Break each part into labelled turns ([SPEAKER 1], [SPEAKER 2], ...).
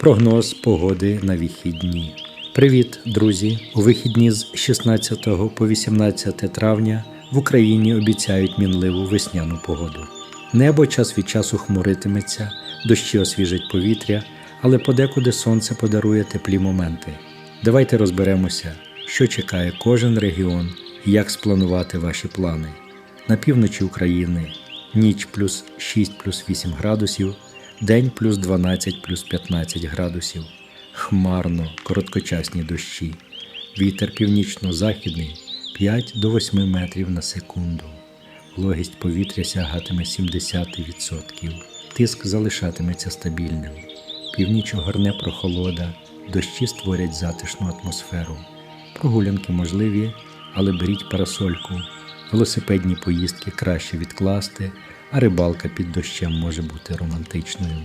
[SPEAKER 1] Прогноз погоди на вихідні. Привіт, друзі! У вихідні з 16 по 18 травня в Україні обіцяють мінливу весняну погоду. Небо час від часу хмуритиметься, дощі освіжать повітря, але подекуди сонце подарує теплі моменти. Давайте розберемося, що чекає кожен регіон і як спланувати ваші плани. На півночі України ніч плюс 6 плюс 8 градусів, день плюс 12 плюс 15 градусів, хмарно, короткочасні дощі, вітер північно-західний 5 до 8 метрів на секунду. Вологість повітря сягатиме 70%. Тиск залишатиметься стабільним. Північ огорне прохолода, дощі створять затишну атмосферу. Прогулянки можливі, але беріть парасольку. Велосипедні поїздки краще відкласти, а рибалка під дощем може бути романтичною.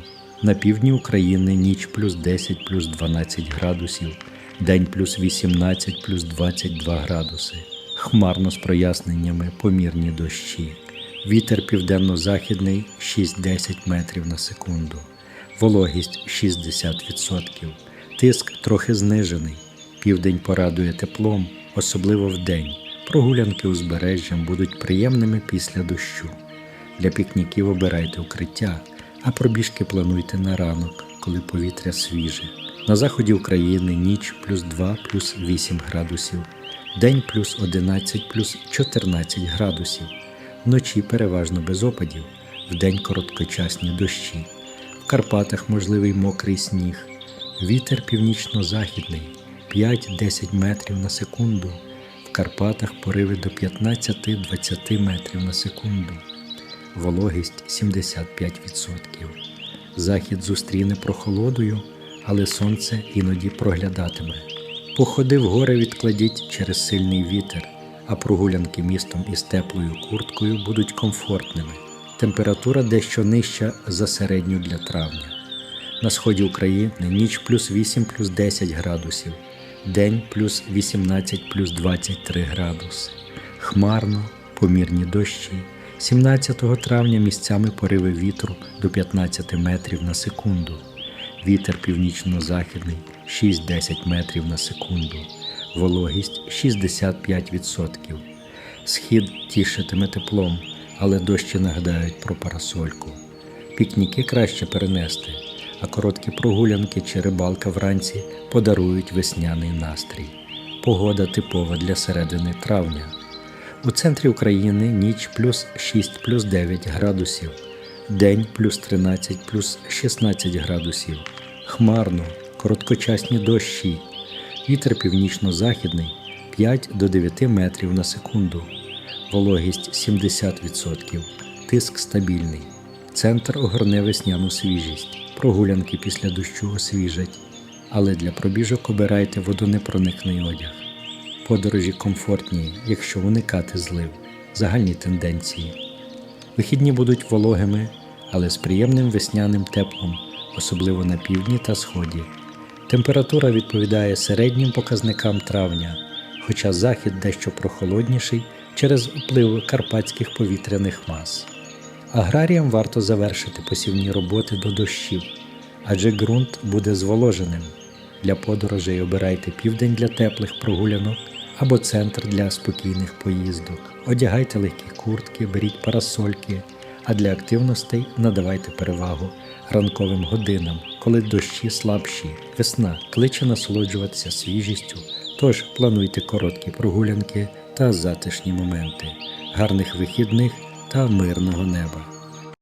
[SPEAKER 1] На півдні України ніч плюс 10 плюс 12 градусів, день плюс 18 плюс 22 градуси. Хмарно з проясненнями помірні дощі. Вітер південно-західний 6-10 метрів на секунду. Вологість 60%. Тиск трохи знижений. Південь порадує теплом, особливо вдень. Прогулянки узбережжям будуть приємними після дощу. Для пікніків обирайте укриття, а пробіжки плануйте на ранок, коли повітря свіже. На заході України ніч плюс 2 плюс 8 градусів, день плюс 11 плюс 14 градусів, вночі переважно без опадів, вдень короткочасні дощі. В Карпатах можливий мокрий сніг, вітер північно-західний 5-10 метрів на секунду. В Карпатах пориви до 15-20 метрів на секунду. Вологість 75%. Захід зустріне прохолодою, але сонце іноді проглядатиме. Походи в гори відкладіть через сильний вітер, а прогулянки містом із теплою курткою будуть комфортними. Температура дещо нижча за середню для травня. На сході України ніч плюс 8 плюс 10 градусів, день плюс 18 плюс 23 градуси. Хмарно, помірні дощі. 17 травня місцями пориви вітру до 15 метрів на секунду. Вітер північно-західний 6-10 метрів на секунду. Вологість 65%. Схід тішитиме теплом, але дощі нагадають про парасольку. Пікніки краще перенести, а короткі прогулянки чи рибалка вранці подарують весняний настрій. Погода типова для середини травня. У центрі України ніч плюс 6 плюс 9 градусів, день плюс 13 плюс 16 градусів, хмарно, короткочасні дощі, вітер північно-західний 5 до 9 метрів на секунду, вологість 70%, тиск стабільний. Центр огорне весняну свіжість, прогулянки після дощу освіжать, але для пробіжок обирайте водонепроникний одяг. Подорожі комфортні, якщо уникати злив, загальні тенденції. Вихідні будуть вологими, але з приємним весняним теплом, особливо на півдні та сході. Температура відповідає середнім показникам травня, хоча захід дещо прохолодніший через вплив карпатських повітряних мас. Аграріям варто завершити посівні роботи до дощів, адже ґрунт буде зволоженим. Для подорожей обирайте південь для теплих прогулянок або центр для спокійних поїздок. Одягайте легкі куртки, беріть парасольки, а для активностей надавайте перевагу ранковим годинам, коли дощі слабші. Весна кличе насолоджуватися свіжістю, тож плануйте короткі прогулянки та затишні моменти, гарних вихідних та мирного неба.